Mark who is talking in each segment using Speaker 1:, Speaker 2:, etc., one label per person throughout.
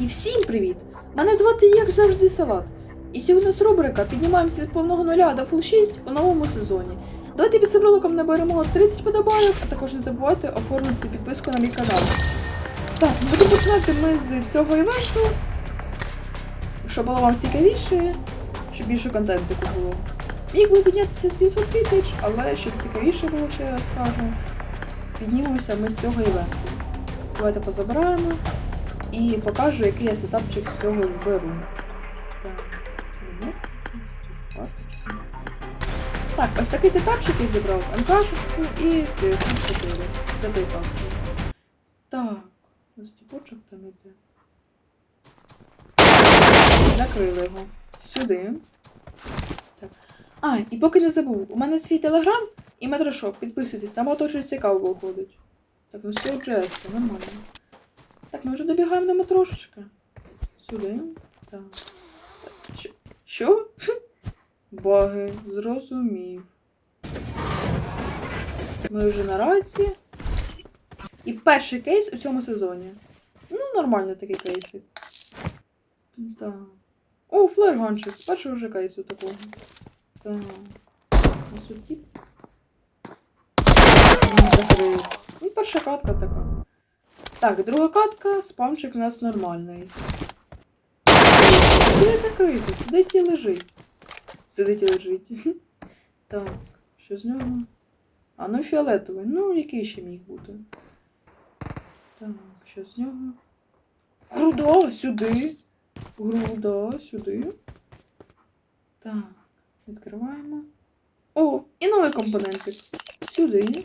Speaker 1: І всім привіт! Мене звати як завжди Салат. І сьогодні з рубрика піднімаємося від повного нуля до фул 6 у новому сезоні. Давайте під цим роликом наберемо 30 подобайок, а також не забувайте оформити підписку на мій канал. Так, буду починати ми з цього івенту, щоб було вам цікавіше, щоб більше контенту було. Міг би піднятися з 500 тисяч, але щоб цікавіше було, ще раз скажу, піднімемося ми з цього івенту. Давайте позабираємо. І покажу, який я сетапчик з цього зберу. Так. Ось такий сетапчик я зібрав. МКшечку і телефон 4 з такою. Так, ось тіпочок там іде. Закрили його. Сюди. Так. А, і поки не забув, у мене свій телеграм і метрошоп. Підписуйтесь, там багато що цікаво виходить. Так, ну все джеска, нормально. Так, ми вже добігаємо до метрошечка. Сюди. Так. Що? Що? Баги, зрозумів. Ми вже на раці. І перший кейс у цьому сезоні. Ну, нормальний такий кейсик. Так. О, флерганчик. Перший вже кейсу такого. Так. Ось тут тип. Закрив. Ну, перша катка така. Так, друга катка, спамчик у нас нормальний. Яка криза? Сидить і лежить. Сидить і лежить. Так, що з нього? А, ну фіолетовий. Ну, який ще міг бути? Так, що з нього? Груда, сюди. Груда, сюди. Так, відкриваємо. О, і новий компонентик. Сюди.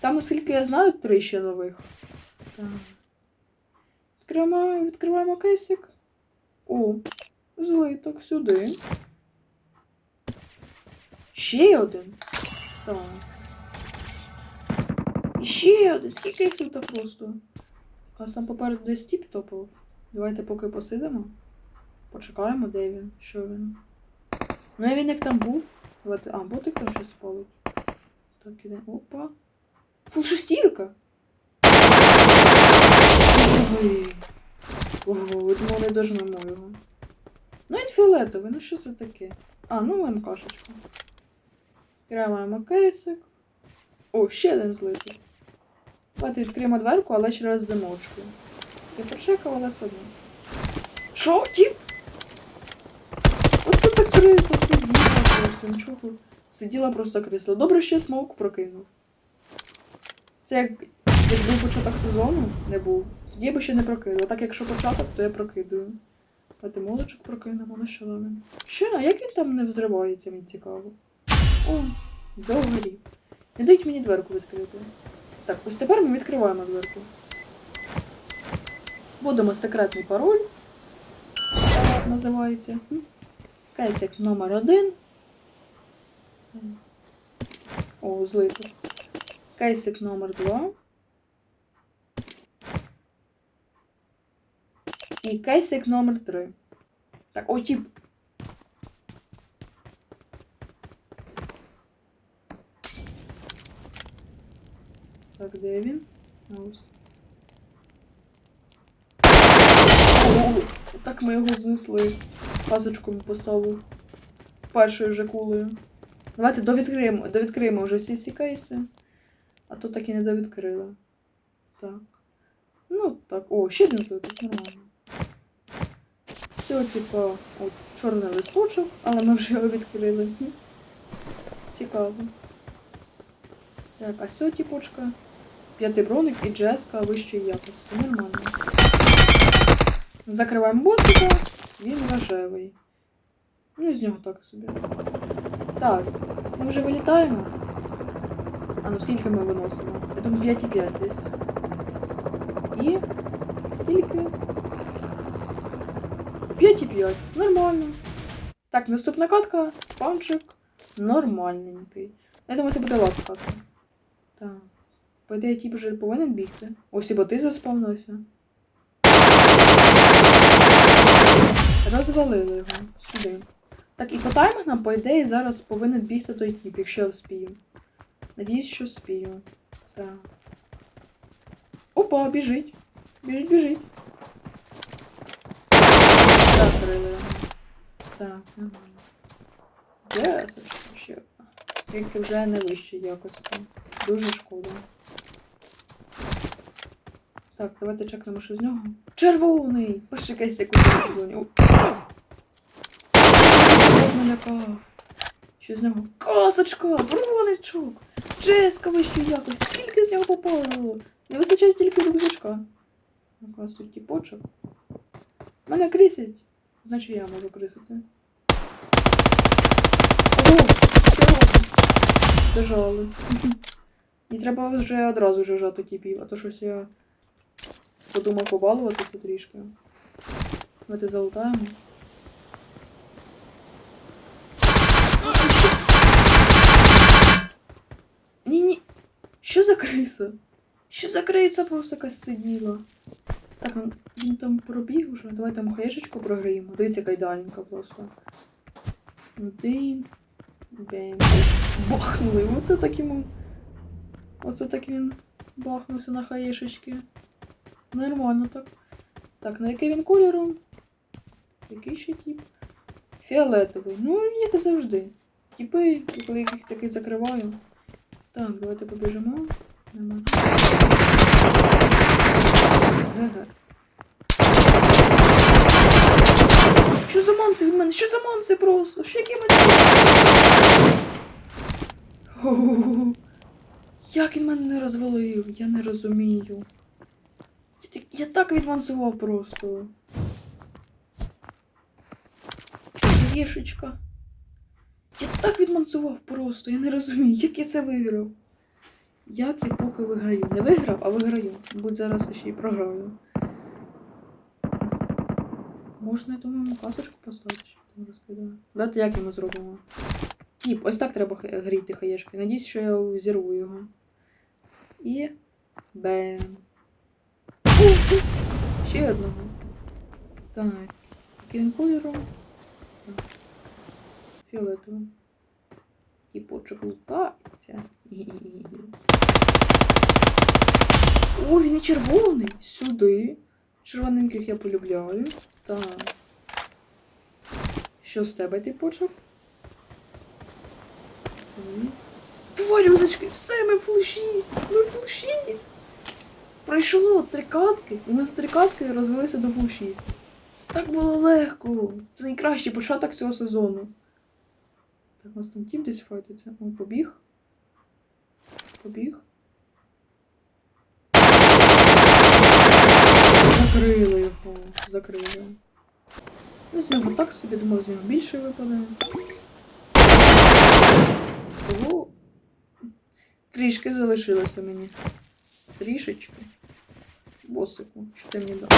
Speaker 1: Там, наскільки я знаю, три ще нових. Відкриваємо, відкриваємо кейсик. О, злиток сюди. Ще один. Так. Ще один. Скільки їх тут просто? А сам попереду десь тіп топав. Давайте поки посидимо. Почекаємо, де він, що він. Ну, а він як там був. Давайте. А, ботик там щось спалить. Так, іде. Опа. Фул шестірка. Ой. Ого, думаю, не дожмемо його. Ну, він фіолетовий, ну що це таке? А, ну МКшечку. Відкриваємо кейсик. О, ще один злитий. Давайте відкриємо дверку, але ще раз з димочкою. Я почекав, але все одно. Що, тіп? Оце так криса сиділа просто, нічого. Сиділа просто крисла. Добре, що смок прокинув. Це як якби початок сезону не був, тоді я би ще не прокинула. Так якщо початок, то я прокидую. А ти молочок прокинемо, на що? Що? А як він там не взривається, мені цікаво. О, догорі. Не дають мені дверку відкрити. Так, ось тепер ми відкриваємо дверку. Вводимо секретний пароль. Так називається. Кейсик номер один. О, злиток. Кейсик номер 2. І кейсик номер 3. Так, о, тип. Так, де він? Ось. О, так ми його знесли. Пасочку поставив. Першою же кулею. Давайте довідкриємо, довідкриємо вже всі ці кейси. А то так і не довідкрила. Так. Ну, так. О, ще один тут, нормально. Все, типа, от, чорний листочок, але ми вже його відкрили. Цікаво. Так, а все, типочка. П'ятий броник і джеска вищої якості. Нормально. Закриваємо босика. Він рожевий. Ну, і з нього так собі. Так, ми вже вилітаємо. А ну скільки ми виносимо? Я думаю 5,5 десь. І скільки? 5,5. Нормально. Так, наступна катка. Спаунчик. Нормальненький. Я думаю, це буде ласт. Так. По ідеї, тип вже повинен бігти. Ось і боти заспавнилися. Розвалили його сюди. Так, і по нам, по ідеї, зараз повинен бігти той тип, якщо я вспію. Надіюсь, що вспію. Так. Опа, біжить. Біжить, біжить. Закрили. Так, нормально. Де це ще? Тільки вже не вище якості. Дуже шкода. Так, давайте чекнемо, що з нього. Червоний! Сезоні. О. От налякав. Що з нього? Касочка! Броничок! Джеска вищої якості! Скільки з нього попало? Не вистачає тільки рюкзачка. На касу тіпочок. Мене крисять. Значить я можу крисити. Ого! Дожали. І треба вже одразу вже жати тіпів, а то щось я подумав побалуватися трішки. Давайте залутаємо. Ні-ні. Що за криса? Що за криса просто якась сиділа? Так, він, він там пробіг уже. Давай там хаєшечку програємо. Дивіться, яка ідеальненька просто. Один. Бем. Бахнули. Оце так йому. Оце так він бахнувся на хаєшечки. Нормально так. Так, на який він кольором? Який ще тип? Фіолетовий. Ну, як і завжди. Типи, коли їх таки закриваю. Так, давайте побіжимо. Нормально. Що за манси від мене? Що за манси просто? Що які мене? Як він мене не розвалив? Я не розумію. Я, так- я відмансував просто. Єшечка. Я так відмансував просто, я не розумію, як я це виграв. Як я поки виграю? Не виграв, а виграю. Будь зараз ще й програю. Можна, я думаю, касочку поставити, щоб там розкидаю. Давайте як йому зробимо. Тіп, ось так треба гріти хаєшки. Надіюсь, що я зірву його. І. Бем. Ще одного. Так. Яким він кольором? Фіолетовим. Тіпочок лутається. О, він і червоний. Сюди. Червоненьких я полюбляю. Так. Що з тебе. Два рюкзачки! Все, ми фул 6! Ми фул 6! Пройшло три катки, і ми з три катки розвелися до фул 6. Це так було легко. Це найкращий початок цього сезону. Так, у нас там тіп десь файтиться. О, побіг. Побіг. Закрили його. Закрили. Ну, з нього так собі, думав, з нього більше випаде. Ого. Трішки залишилося мені. Трішечки. Босику, що ти мені дав?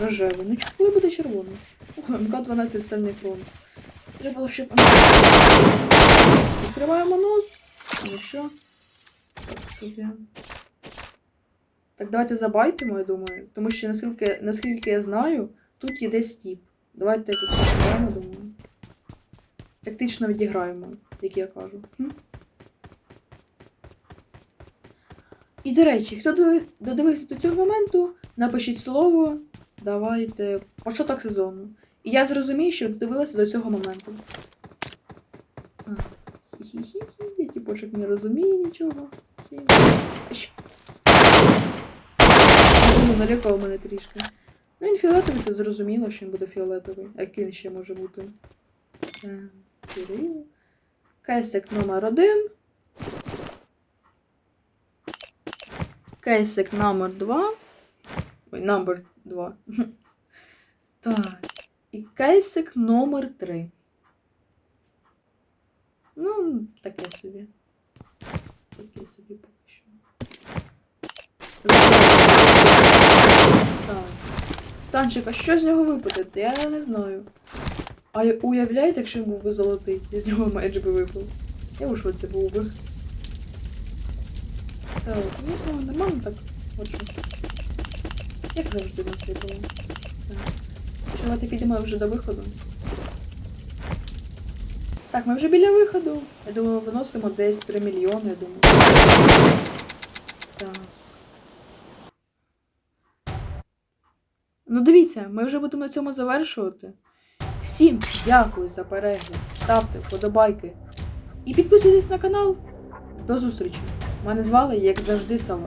Speaker 1: Рожевий. Ну, коли буде червоний? О, МК-12 стальний фронт. Треба щоб... Відкриваємо нос. Ну що? Так. Давайте забайтимо, я думаю. Тому що наскільки, наскільки я знаю, тут є десь тіп. Давайте тут відкриваємо, думаю. Тактично відіграємо, як я кажу. І, до речі, хто додивився до цього моменту, напишіть слово, давайте початок сезону. І я зрозумію, що додивилася до цього моменту. Хі-хі-хі, тіпочок не розумію нічого. Що? Ну, налякав мене трішки. Ну, він фіолетовий, це зрозуміло, що він буде фіолетовий. А який він ще може бути? Е, Кейсик номер один. Кейсик номер два. Ой, номер два. Так. І кейсик номер три. Ну, таке собі. Таке собі поки що. Так. Станчик, а що з нього випадати? Я не знаю. А уявляєте, якщо він був би золотий, і з нього меч би випав. Я у шоці був би. Так, ну нормально так. От. Як завжди нас. Так. Давайте підемо вже до виходу. Так, ми вже біля виходу. Я думаю, виносимо десь 3 мільйони, я думаю. Так. Ну дивіться, ми вже будемо на цьому завершувати. Всім дякую за перегляд. Ставте вподобайки і підписуйтесь на канал. До зустрічі! Мене звали, як завжди, Сава.